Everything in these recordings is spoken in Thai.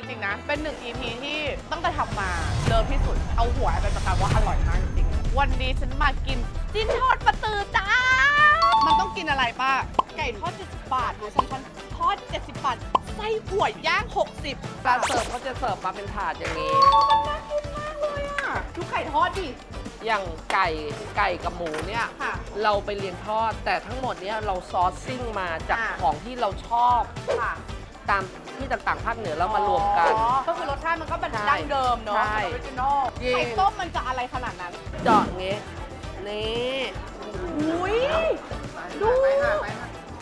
จริงๆนะ เป็นหนึ่ง EP ที่ตั้งแต่ทำมาเลิฟที่สุด เอาหัวไปประกันว่าอร่อยมากจริงๆ วันนี้ฉันมากินจิ้นทอดปลาตือจ้า มันต้องกินอะไรป้า ไก่ทอด 70 บาทหรือฉันทอด 70 บาท ไส้อั่วย่าง 60การเสิร์ฟเขาจะเสิร์ฟมาเป็นถาดอย่างนี้ มันน่ากินมากเลยอะดูไก่ทอดดิ อย่างไก่ไก่กับหมูเนี่ย ค่ะ เราไปเรียนทอด แต่ทั้งหมดเนี่ยเราซอสซิ่งมาจากอ่า ของที่เราชอบ ค่ะ ตามที่ต่างๆภาคเหนือแล้วมารวมกัน อ๋อก็คือรสชาติมันก็เป็นใช่ดั้งเดิมเนาะใช่ออริจินอลจริง ไข่ต้มมันจะอะไรขนาดนั้น เจาะอย่างงี้นี่อุ้ยดู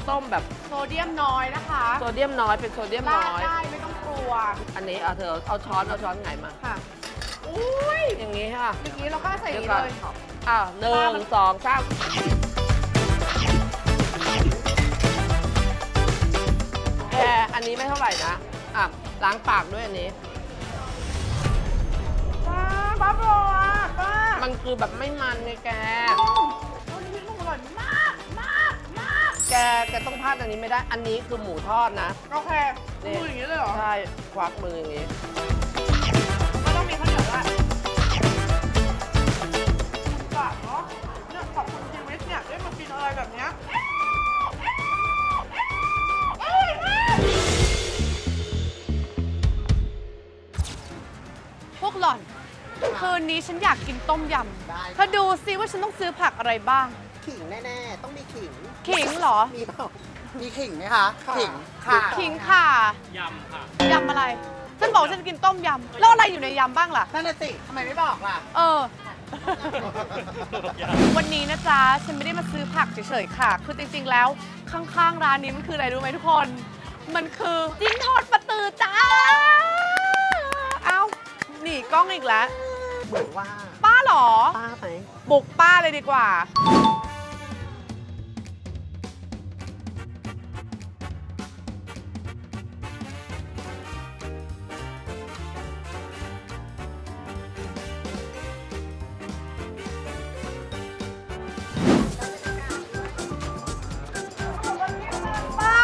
ต้มแบบโซเดียมน้อยนะคะโซเดียมน้อยเป็นโซเดียมราน้ดอย ได้ไม่ต้องกลัว อันนี้เอาเธอเอาช้อนเอาช้อนไงมาค่ะ อุ้ยอย่างงี้ค่ะอย่างนี้เราก็ใส่อย่างนี้เดี๋ยวก่อนเลยอ้าวหนึ่งสองสาม อันนี้ไม่เท่าไหร่นะอะล้างปากด้วยอันนี้ ป้าบ้าบออะป้ามันคือแบบไม่มันไงแกอืมวันนี้มันอร่อยมากมากมากแกแกต้องพลาดอันนี้ไม่ได้ อันนี้คือหมูทอดนะ โอเคนี่ดูอย่างนี้เลยเหรอ ใช่ ควักมืออย่างนี้ คืนนี้ฉันอยากกินต้มยได้ำเธอดูซิว่าฉันต้องซื้อผักอะไรบ้าง ขิงแน่ๆ ต้องมีขิง ขิงเหรอ มีเปล่ามีขิงไหมคะขิงค่ะขิงค่ะ ยำค่ะ ยำอะไร ฉันบอกว่าฉันกินต้มยำ แล้วอะไรอยู่ในยำบ้างล่ะ นั่นน่ะสิทำไมไม่บอกล่ะ เออ วันนี้นะจ๊ะ ฉันไม่ได้มาซื้อผักเฉยๆค่ะ คือจริงๆ แล้วข้างๆ ร้านนี้มันคืออะไรรู้ไหมทุกคน มันคือจิ้นทอดปลาตือจ้า เอ้าหนีกล้องอีกแล้ว เหมือนว่าป้าเหรอ ป้าไหมบุกป้าเลยดีกว่า ป้า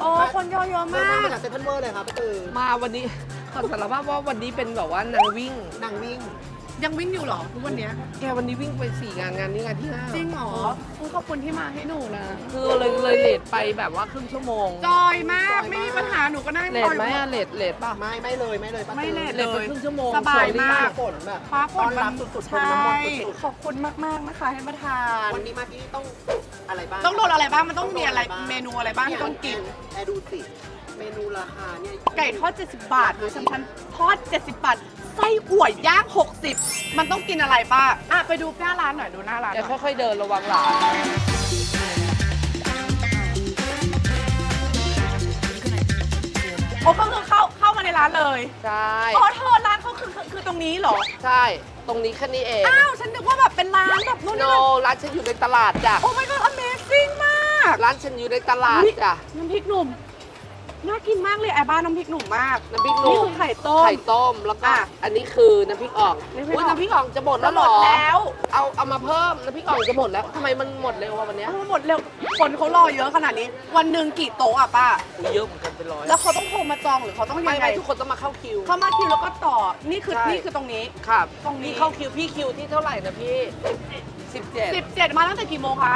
โอ้ คนเยอะเยอะเดินมาทางมากจากเซนทรัลเวอร์เลยครับป้าตือมาวันนี้ ขอสารภาพว่าวันนี้เป็นแบบว่านางวิ่ง นางวิ่ง ยังวิ่งอยู่เหรอทุกวันเนี้ยแกวันนี้วิ่งไปสี่งานงานนี้งานที่ห้าจริงเหรออุ๊ยขอบคุณที่มาให้หนูนะ คือเลยเลยเลทไปแบบว่าครึ่งชั่วโมง จอยมากจอยมากไม่มีปัญหาหนูก็นั่งเลจทอยไหมอะเลทเลทป่ะ ไม่ไม่เลยไม่เลยป้าตือไม่เลทเลทไปครึ่งชั่วโมงสบายมาก ฝนแบบฟ้าฝต้อนนรับสุดๆใช่น้ำมันสุดขอบคุณมาก ๆ นะคะให้มาทาน ๆวันนี้มาที่นี่ต้องอะไรบ้างต้องโดนอะไรบ้าง มันต้องมีอะไรบ้างเมนูอะไรบ้างที่ต้องกินแอร์ดูสิเมนูราคาเนี่ยไก่ทอด 70 บาทหรือชั้นชั้นทอด 70 บาท ไส้อั่วย่าง 60 มันต้องกินอะไรป้าอะไปดูหน้าร้านหน่อยดูหน้าร้านหแกน่อยค่อยๆเดินระวังหลังโอ้ก็คือเข้าเข้ามาในร้านเลยใช่อ๋อเธอร้านเขาคือคือคือตรงนี้เหรอ ใช่ ตรงนี้แค่นี้เองอ้าว ฉันนึกว่าแบบเป็นร้านแบบนู่นโนนี่นั่นร้านฉันอยู่ในตลาดจ้ะโอ้ my god amazing มาก ร้านฉันอยู่ในตลาดจ้ะน้ำพริกหนุ่ม น่ากินมากเลยไอ้บ้านน้ำพริกหนุ่มมากน้ำพริกหนี่นุ่มคือไข่ต้ม ไข่ต้มแล้วก็อะอันนี้คือน้ำพริกอ่องน้ำพริกอุ๊ยอ่องน้ำพริกอ่องจะหมดจะแล้วหเหมรดอแล้วเอาเอามาเพิ่มน้ำพริกอ่องจะหมดแล้วทำไมมันหมดเร็วอะวันเนี้ยเอาหมดเร็วคนเขารอเยอะขนาดนี้ วันหนึ่งกี่โต๊ะอะป้า อุ๊ยเยอะเหมือนกันเป็นร้อยแล้วเขาต้องโทรมาจองหรือเขาต้องไม่ยังไงไม่ทุกคนต้องมาเข้าคิว เข้ามาคิวแล้วก็ต่อ นี่คือใช่ นี่คือตรงนี้ ครับตรงนี้นี่เข้าคิวพี่คิวที่เท่าไหร่นะพี่สิบเจ็ด17 มาตั้งแต่กี่โมงคะ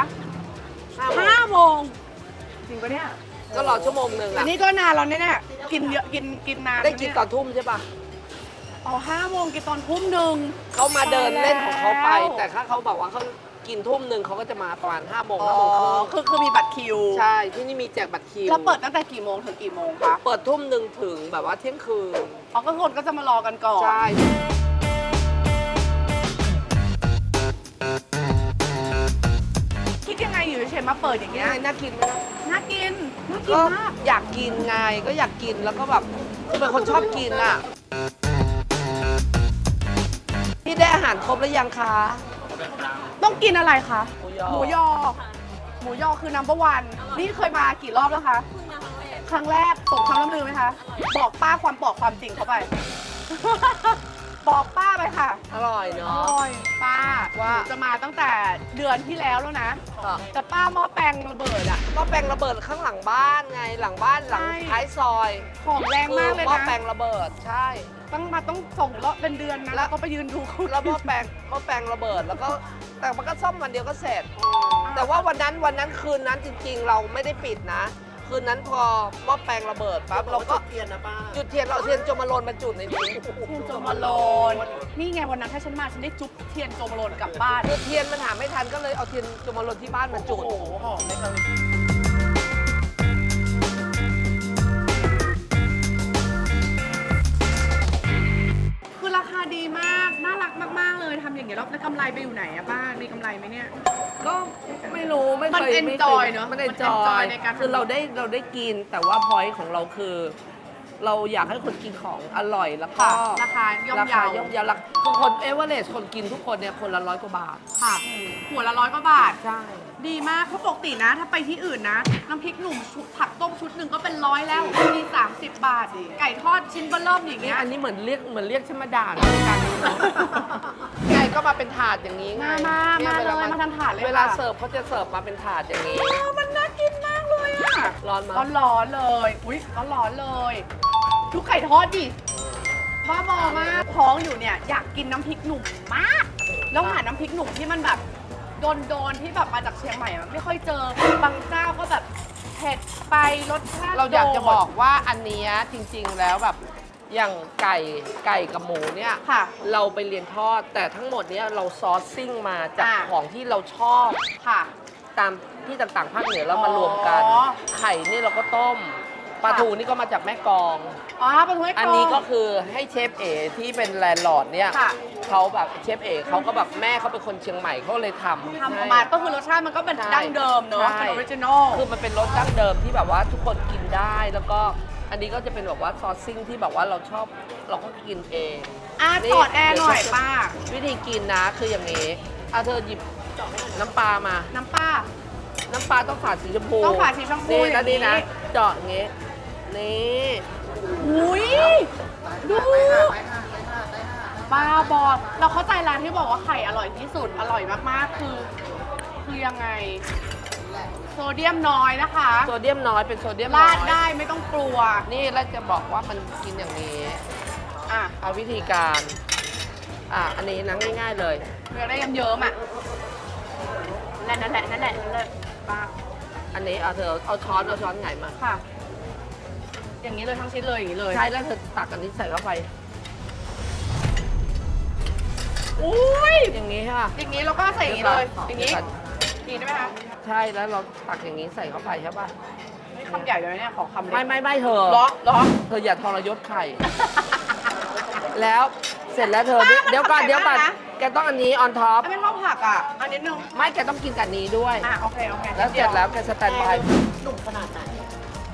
ห้าโมง 5โมงจริงปะเนี่ย ก็รอชั่วโมงหนึ่งอัอะนนี้ก็นานแล้วเนี่ยๆกินเยอะกินกินนานได้กินตอนทุ่มใช่ปะอ๋อห้าโมงกินตอนทุ่มหนึ่ง เขามาเดินเล่นของเขาไปแล้วแต่ถ้าเขาบอกว่าเขากินทุ่มหนึ่งเขาก็จะมาประมาณห้าโมงอ๋อห้าโมงครึ่งคือคือมีบัตรคิว ใช่ที่นี่มีแจกบัตรคิวแล้วเปิดตั้งแต่กี่โมงถึงกี่โมงคะเปิดทุ่มหนึ่งถึงแบบว่าเที่ยงคืน อ๋อก็คนก็จะมารอกันก่อน ใช่ มาเปิดอย่างนี่เงี้ยไงน่ากินไหมนะน่ากินน่ากินก็มากอยากกินไงก็อยากกินแล้วก็แบบคือเป็นคนชอบกินอะพี่ได้อาหารครบแล้วยังคะต้องกินอะไรคะหมูยอหมูยอ หมูยอคือ number one นี่เคยมากี่รอบแล้วคะครั้งแรกส่งคำล่ำลือไหมคะ บอกป้าความบอกความจริงเข้าไป บอกป้าไปค่ะอร่อยอเนาะ ร่อยป้าว่าหนูจะมาตั้งแต่เดือนที่แล้วแล้วนะอะ แต่ป้าหม้อแปลงระเบิดอะ หม้อแปลงระเบิดข้างหลังบ้านไงหลังบ้านหลังใช่ ท้ายซอยของแรงมากเลยหม้อนะแปลงระเบิดใช่ ต้องมาต้องส่งรอบเป็นเดือนนะแล้วก็ไปยืนดูเขาแล้วหม้อแปลงหม้อแปลงระเบิดแล้วก็แต่มันก็ซ่อมวันเดียวก็เสร็จ แต่ว่าวันนั้นวันนั้นคืนนั้นจริงๆ เราไม่ได้ปิดนะ คืนนั้นพอหม้อแปลงระเบิดปั๊บเราเราก็ก็เทียนนะป้าจุดเทียนเราเอาเทียนจมมาโลนมาจุดในนี้ เทียนโจมาโลน นี่ไงวันนั้นถ้าฉันมาฉันได้จุ๊บเทียนโจมาโลนกลับบ้าน คือเทียนมันหาไม่ทันก็เลยเอาเทียนจมมาโลนที่บ้านมาจุด โอ้โหหอมเลยค่ะ เลยทำอย่างเงี้ยแล้วกำไรไปอยู่ไหนอะบ้านมีกำไรไหมเนี่ย ก็ไม่รู้ไม่เคยมันไม่คย enjoy เนอะมันมันเอนจอ enjoy ยในการทำคือเราได้เราได้กินแต่ว่าพอยต์ของเราคือ เราอยากให้คนกินของอร่อยแล้วก็ค่ะราคาย่อมราเยาคาย่อมเยาวราคาคือคนเอเวอเรสคนกินทุกคนเนี่ยคนละร้อยกว่าบาท ค่ะ หัวละร้อยกว่าบาท ใช่ ดีมากเพราะปกตินะ ถ้าไปที่อื่นนะ น้ำพริกหนุ่มชุดผักต้มชุดหนึ่งก็เป็นร้อยแล้วมี30 บาท ไก่ทอดชิ้นเบอร์เริ่มอย่างนี่เงี้ยอันนี้เหมือนเรียกเหมือนเรียกฉันมาด่าในรายการนี้เนาะไง ก็มาเป็นถาดอย่างนี้ไงมามานี่มาเลยวมาทางถาดเลยเวลาค่ะ เสิร์ฟเขาจะเสิร์ฟมาเป็นถาดอย่างนี้เออมันน่ากินมากเลยอะร้อนมาร้อนๆเลย อุ๊ยร้อนๆเลยทุกไก่ทอดดิบ้าบอมากท้องอยู่เนี่ยอยากกินน้ำพริกหนุ่มมาก แล้วหาน้ำพริกหนุ่มที่มันแบบโดนๆที่แบบมาจากเชียงใหม่อะไม่ค่อยเจอบางเจ้าก็แบบเผ็ดไปรสชาติเราอยากจะโดดบอกว่าอันเนี้ยจริงๆแล้วแบบ อย่างไก่ไก่กับหมูเนี่ยค่ะเราไปเรียนทอด แต่ทั้งหมดเนี้ยเราซอร์ซิ่งมาจากอ่า ของที่เราชอบ ค่ะ ตามที่ต่างๆภาคเหนือเรามารวมกัน อ๋อไข่นี่เราก็ต้มปลาทูนี่ก็มาจากแม่กลอง อ๋อปลาทูให้อันนี้ก็คือให้เชฟเอที่เป็นแลนด์ลอร์ดเนี่ยค่ะเขาแบบเชฟเอเขาก็แบบแม่เขาเป็นคนเชียงใหม่เขาเลยทำทำออกมาก็คือรสชาติมันก็เป็นใช่ดั้งเดิมเนอะใช่ เป็นออริจินอล คือมันเป็นรสดั้งเดิมที่แบบว่าทุกคนกินได้แล้วก็ อันนี้ก็จะเป็นแบบว่าซอสซิ่งที่แบบว่าเราชอบเราก็กินเองอะนี่ถอดแอร์หน่อยป้า วิธีกินนะคืออย่างนี้เอาเธอหยิบน้ำปลามา น้ำป้าน้ำปลาต้องฝาดสีชมพูต้องฝาดสีชมพูนี่อย่างนี้แล้วนี่นะเจาะอย่างงี้นี่อุ้ยดูบ้าบอเราเข้าใจร้านที่บอกว่าไข่อร่อยที่สุดอร่อยมากๆคือ คือยังไง โซเดียมน้อยนะคะโซเดียมน้อยเป็นโซเดียมน้ราอยดได้ไม่ต้องกลัว นี่แล้วจะบอกว่ามันกินอย่างนี้ อะเอาวิธีการ อะอันนี้นะง่าย ๆ เลยเพื่อได้เยิ้มๆอะนั่นแหละนั่นแหละนั่นแหละป้าอันนี้เอาเธอเอาช้อนเอาช้อนไงมาค่ะ อย่างนี้เลยทั้งชิ้นเลยอย่างนี้เลยใช่แล้วเธอตักอันนี้ใส่เข้าไป อุ้ยอย่างนี้ค่ะอย่างนี้เราก็ใส่อย่างนี้เลย อย่างนี้ ดี๋วก่ดีได้ไหมคะใช่แล้วเราตักอย่างนี้ใส่เข้าไปใช่ป่ะนี่คำใหญ่เลยเนี่ยขอคำเล็กไม่ไม่ไม่เธอล้อล้อเธออย่าทรยศไข่ แล้วเสร็จแล้วเธอป้าเดี๋ยวก่อนมันเดี๋ยวก่อนทำไงบ้างนะแกต้องอันนี้ออนท็อปไม่ชอบผักอะ อันนิดนึงไม่แกต้องกินกับนี้ด้วยอะโอเคโอเคแล้วเสร็จแล้วแกสแตนบายหนุ่มขนาดไหน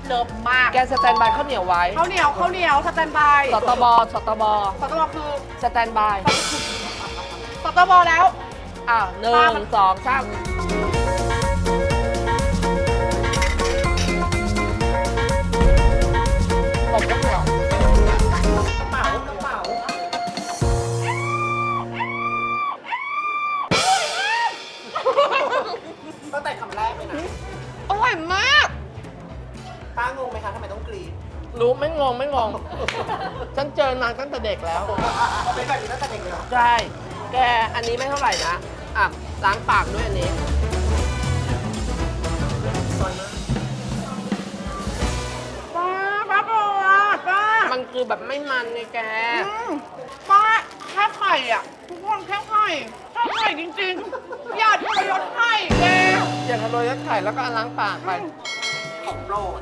เลิฟมาก แกสแตนบายข้าวเหนียวไว้ข้าวเหนียวข้าวเหนียวสแตนบายสตบสตบสตบคือสแตนบายสตบแล้ว อ้าวหนึ่ป้างมันสองสามตบข้าวเหนียวกระเป๋ากระเป๋าตั้งแต่คำแรกเลยนะอร่อยมาก ป้างงไหมคะทำไมต้องกรีดรู้ไม่งงไม่งง ฉันเจอนางตั้งแต่เด็กแล้ว เป็นแบบนี้ตั้งแต่เด็กเลยเหรอ ใช่ แกอันนี้ไม่เท่าไหร่นะ อะ ล้างปากด้วยอันนี้ป้าป้าบอป้ามันคือแบบไม่มันไงแก อืมป้าแค่ไข่อะ ทุกคนแค่ไข่แค่ไข่จริงๆ อย่าทรยศไข่แกอย่าทะโรยไข่แล้วก็ล้างปากไปของโปรด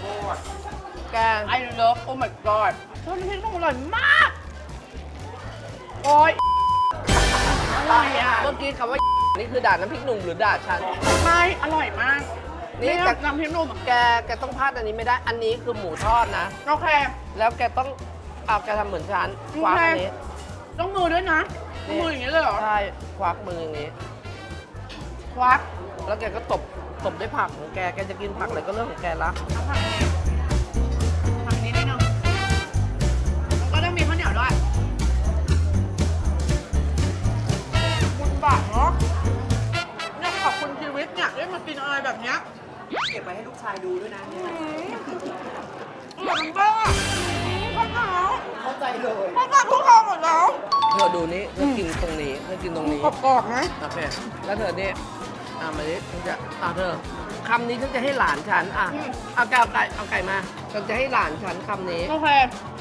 โปรดแกไอเลิฟโอ้ my god ทอดน้ำพริกต้องอร่อยมาก โอ้ย อร่อยอะ เมื่อกี้คำว่านี่คือด่าน้ำพริกหนุ่มหรือด่าฉัน ไม่ อร่อยมากนี่นี่แต่ น้ำพริกหนุ่มอะแกแกต้องพลาดอันนี้ไม่ได้ อันนี้คือหมูทอดนะ โอเค แล้วแกต้องเอาแกทำเหมือนฉันควักอันนี้ ต้องมือด้วยนะนี่ มืออย่างนี้เลยเหรอ ใช่ควักมืออย่างนี้ ควัก แล้วแกก็ตบตบด้วยผักของแก แกจะกินผักอะไรก็เรื่องของแกละน้ำผักนี่ผัก บากเนาะเนี่ยขอบคุณชีวิตเนี่ยได้มากินอะไรแบบเนี้ยเก็บไว้ให้ลูกชายดูด้วยนะอืมเบ้าเข้าใจวเขาใจเลยเข้าใจทุกคำหมดแล้วเธอดูนี้เธอกินตรงนี้เธอกินตรงนี้กรอบไหมโอเค แล้วเธอเนี่ยอ่ามาดิฉันจะอ่าเธอ คำนี้ฉันจะให้หลานฉันอะอืมเอาไก่เอาไก่เอาไก่มาฉันจะให้หลานฉันคำนี้ โอเค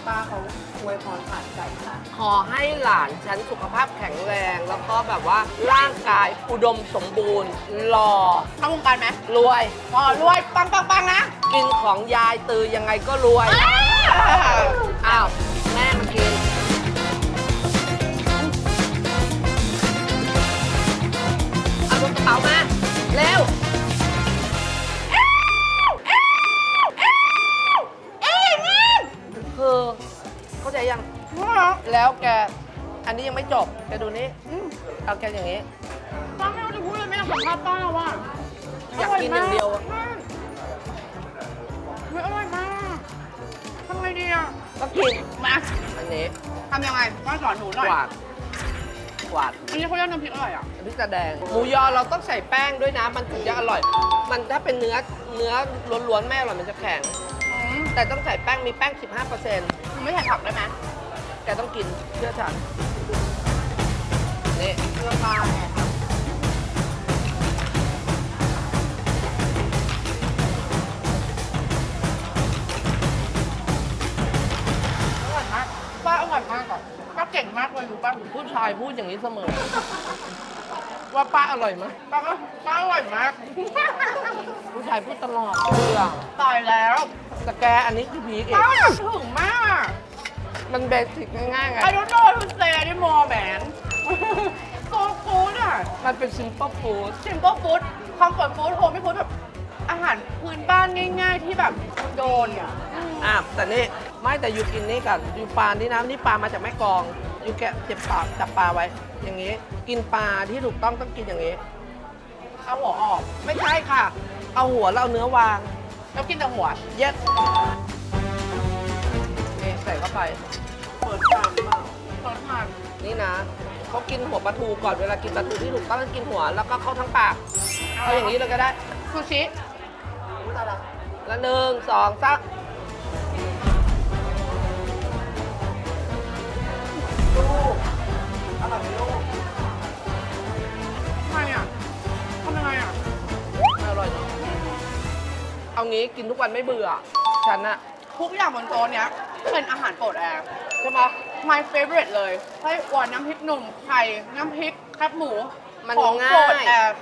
ป้าเขาอวยพรผ่านไก่ค่ะขอให้หลานฉันสุขภาพแข็งแรง แล้วก็แบบว่าร่างกายอุดมสมบูรณ์หล่อเข้าวงการไหมรวย อ๋อรวยปังปังปังนะ กินของยายตือยังไงก็รวยอ้าวแม่มากินเอาลูกกระเป๋ามา เร็ว แล้วแก อันนี้ยังไม่จบ แกดูนี่เอาแกอย่างนี้ ป้าไม่รู้จะพูดเลยไม่อยากสัมภาษณ์ป้าว่ะอยากกินอย่างเดียวอะไม่อร่อยมากทำไงดีอะก็กิน มาอันนี้ทำยังไงป้าสอนหนูหน่อย กวาดกวาดอันนี้เขาเรียกน้ำพริกอร่อยอะ พริกตาแดง หมูยอเราต้องใส่แป้งด้วยนะ มันถึงจะอร่อย มันถ้าเป็นเนื้อ เนื้อล้วนๆแม่อร่อยมันจะแข็ง อืมแต่ต้องใส่แป้ง มีแป้ง 15%หนูไม่ใส่ผักได้ไหม แกต้องกินเชื่อฉันนี่เกลือปลาไงครับอร่อยมากป้าอร่อยมากอะป้าเก่งมากเลยรู้ป้าผู้ชายพูดอย่างนี้เสมอ ว่าป้าอร่อยไหมป้าก็ป้าอร่อยมาก ผู้ชายพูดตลอดเบื่อตายแล้วแต่แกอันนี้คือพีกเอป้างถึงมาก มันเบสิกง่ายๆไง I don't know how to say anymore man so good อะ มันเป็น simple food simple food comfort food home food แบบอาหารพื้นบ้านง่าย ๆ ที่แบบโดนอะอะแต่นี่ไม่แต่อยู่กินนี่กันอยู่ปลานี่นะนี่ปลามาจากแม่กลอง อยู่แกะเจ็บปากจับปลาไว้ อย่างนี้ กินปลาที่ถูกต้องต้องกินอย่างนี้ เอาหัวออก ไม่ใช่ค่ะ เอาหัวแล้วเอาเนื้อวางแล้วกินแต่หัว เย็ดนี่ ใส่เข้าไป เปิดฟาร์มเปล่ารสมันนี่นะเขากินหัวปลาทูก่อนเวลากินปลาทูที่ถูกต้องต้องกินหัวแล้วก็เข้าทั้งปากเอาอย่างนี้เลยก็ได้ซูชิพูดอะไรแล้วหนึ่งสองสามลูกอร่อยไหมลูกทำไมอะทำยังไงอะอร่อยเนาะเอางี้กินทุกวันไม่เบื่อ ฉันอะทุกอย่างบนโต๊ะเนี้ย เป็นอาหารโปรดแอร์ใช่ปะ my favorite เลยไส้อั่วน้ำพริกหนุ่มไข่น้ำพริกแคบหมูมันของง่ายโปรดแอร์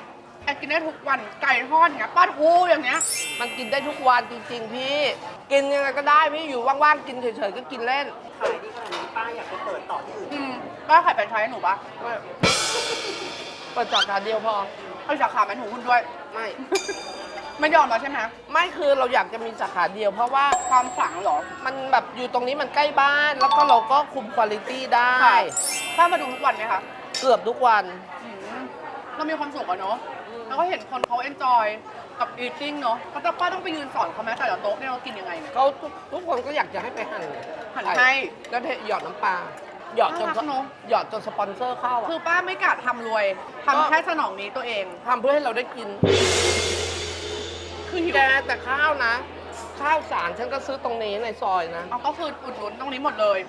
แอร์กินได้ทุกวันไก่ทอดอย่างเงี้ยปลาทูอย่างเงี้ย มันกินได้ทุกวันจริงๆพี่ กินยังไงก็ได้พี่อยู่ว่างๆกินเฉยๆก็กินเล่น ขายดีขนาดนี้ป้าอยากไปเปิดต่อที่อื่น อืมป้าขายแฟรนไชส์ให้หนูปะเปิดสาขาเดียวพอ เอาสาขาแม่หนูหุ้นด้วย ไม่ ไม่ยอมแล้วใช่ไหมไม่คือเราอยากจะมีสาขาเดียว เพราะว่าความฝังเหรอ มันแบบอยู่ตรงนี้มันใกล้บ้าน แล้วก็เราก็คุมคุณภาพได้ค่ะป้ามาดูทุกวันไหมคะเกือบทุกวัน อืมเรามีความสุขอะเนาะแล้วก็เห็นคนเขาเอนจอยกับ eating เนาะก็จะป้าต้องไปยืนสอนเขาไหมแต่ละโต๊ะเนี่ยเรากินยังไงเนี่ยเขาทุกทุกคนก็อยากจะให้ไปหั่นหั่นไข่ให้ แล้วเทหยอดน้ำปลาหยอดจนน่ารักเนอะ หยอดจนสปอนเซอร์เข้าคืออะป้าไม่กะทำรวยก็ทำแค่สนองนี้ตัวเอง ทำเพื่อให้เราได้กิน คือหิวแกแต่ข้าวนะ ข้าวสารฉันก็ซื้อตรงนี้ในซอยนะเอาก็คืออุดหนุนตรงนี้หมดเลย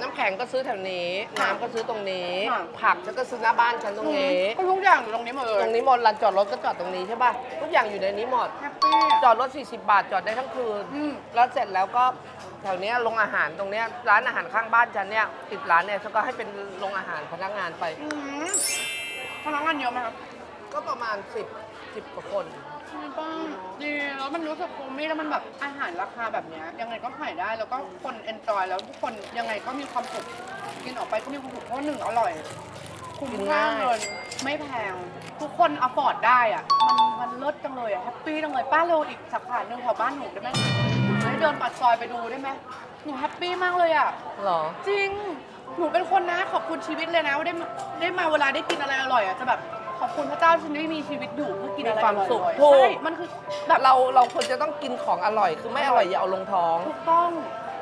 น้ำแข็งก็ซื้อแถวนี้ ค่ะน้ำก็ซื้อตรงนี้ ค่ะ ผักฉันก็ซื้อหน้าบ้านฉันตรงนี้ ก็ทุกอย่างอยู่ตรงนี้หมดเลยตรงนี้หมดลานจอดรถก็จอดตรงนี้ใช่ป่ะ ทุกอย่างอยู่ในนี้หมด แฮปปี้จอดรถ 40 บาทจอดได้ทั้งคืน อืม แล้วเสร็จแล้วก็แถวเนี้ยโรงอาหารตรงเนี้ยร้านอาหารข้างบ้านฉันเนี่ยติดร้านเนี่ยฉันก็ให้เป็นโรงอาหารพนักงานไป อืมพนักงานเยอะไหมครับก็ประมาณ 10 10กว่าคนดีป้าดีแล้วมันรู้สึกคุ้มมี่แล้วมันแบบอาหารราคาแบบเนี้ยยังไงก็ขายได้แล้วก็คนเอนจอยแล้วทุกคนยังไงก็มีความสุขกินออกไปก็มีความสุขเพราะว่าหนึ่งอร่อยคุ้มกินค่าง่าย เงินไม่แพง ทุกคนอฟอร์ดได้อะ มันมันเลิศจังเลยอะแฮปปี้จังเลยป้าเร็วอีกสาขาหนึ่งแถวบ้านหนูได้ไหมหนูให้เดินปัดซอยไปดูได้ไหมหนูแฮปปี้มากเลยอะเหรอ จริง หนูเป็นคนนะขอบคุณชีวิตเลยนะว่าได้มาได้มาเวลาได้กินอะไรอร่อยอะจะแบบ ขอบคุณพระเจ้าที่ฉันได้มีชีวิตอยู่เพื่อกินอะไรมีความสุขอร่อยๆถูก ใช่มันคือแบบเราเราควรจะต้องกินของอร่อย คือไม่อร่อยอย่าเอาลงท้อง ถูกต้อง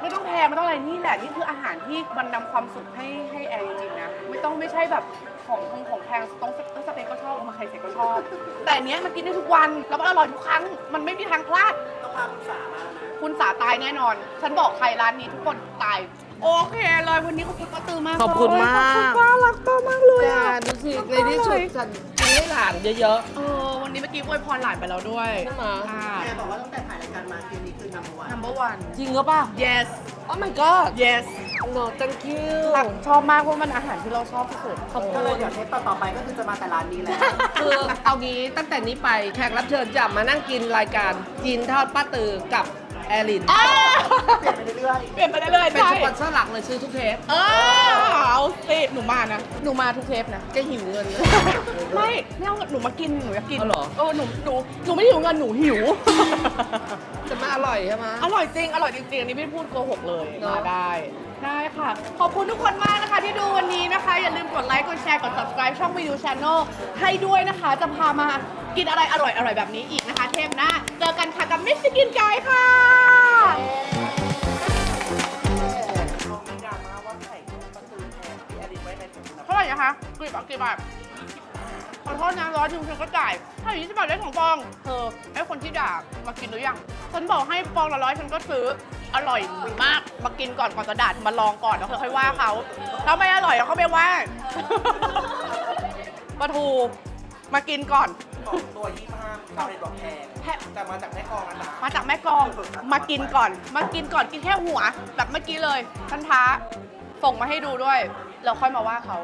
ไม่ต้องแพงไม่ต้องอะไรนี่แหละนี่คืออาหารที่มันนำความสุขให้ให้แอร์จริงๆนะไม่ต้องไม่ใช่แบบของของของแพงต้องต้องสเต็กก็ชอบมาใครเสร็จก็ชอบ แต่อันเนี้ยมันกินได้ทุกวันแล้วมันอร่อยทุกครั้ง มันไม่มีทางพลาด ต้องพาคุณสามานะคุณสาตายแน่นอน ฉันบอกใครร้านนี้ทุกคนตาย โอเคเลยวันนี้ขอบคุณป้าตือมากขอบคุณมากขอบคุณป้ารักป้ามากเลยจ้าอะ ดูสิในที่สุดฉันกินให้หลานเยอะเออวันนี้เมื่อกี้อวยพรหลานไปแล้วด้วยใช่ไหมค่ะ แกบอกว่าตั้งแต่ถ่ายรายการมาเกมนี้คือ number one number one ๆจริงหรือเปล่า yes Oh my god yes no thank you ชอบมากเพราะมันอาหารที่เราชอบที่สุด ขอบคุก็ณเลยเดี๋ยวเทปต่อๆไปก็คือจะมาแต่ร้านนี้แล้ว คือเอางี้ตั้งแต่นี้ไปแขกรับเชิญจะมานั่งกินรายการกินทอดป้าตือกับ แอลินอ้าเปลี่ยนไปเรื่อยเปลี่ยนไปเรื่อยๆเป็นใช่สปอนเซอร์หลักเลยซื้อทุกเทปเออเอาสิหนูมานะ หนูมาทุกเทปนะ จะหิวเงินนะไม่ไม่เอาหนูมากิน หนูอยากกินเอาเหรอ เออหนูหนูหนูไม่หิวเงินหนูหิว จะมาอร่อยใช่ไหม อร่อยจริง อร่อยจริงๆอันนี้ไม่พูดโกหกเลย เนอะ มาได้ ได้ค่ะ ขอบคุณทุกคนมากนะคะที่ดูวันนี้นะคะ อย่าลืมกดไลค์ กดแชร์ กด subscribe ช่องวิดีโอช anel ให้ด้วยนะคะ จะพามากินอะไรอร่อยอร่อยๆแบบนี้อีกนะคะ เทปหน้า เจอกันค่ะกับมิสกินไกด์ค่ะลงมีดราม่าว่าไข่ประตูแทนที่อดีตไว้ในถุงนะเท่าไหร่นะคะกี่บาทกี่บาทขอโทษนะร้อยหนึ่งฉันก็จ่ายถ้าอยู่ที่สิบบาทได้สองฟองเธอไอ้คนที่ด่ามากินหรือยังฉันบอกให้ฟองละร้อยฉันก็ซื้อ อร่อยมาก มากินก่อนก่อนจะด่าเธอมาลองก่อนแล้วเธอค่อยว่าเขาถ้าไม่อร่อยเราก็ไม่ว่าปลาทูมากินก่อน ของตัวยี่ห้าชาวเน็ตบอกแพงแพง แต่มาจากแม่กลองนะจ๊ะมาจากแม่กลองมากินก่อน มากินก่อนกินแค่หัว แบบเมื่อกี้เลยท่านท้าส่งมาให้ดูด้วยแล้วค่อยมาว่าเขา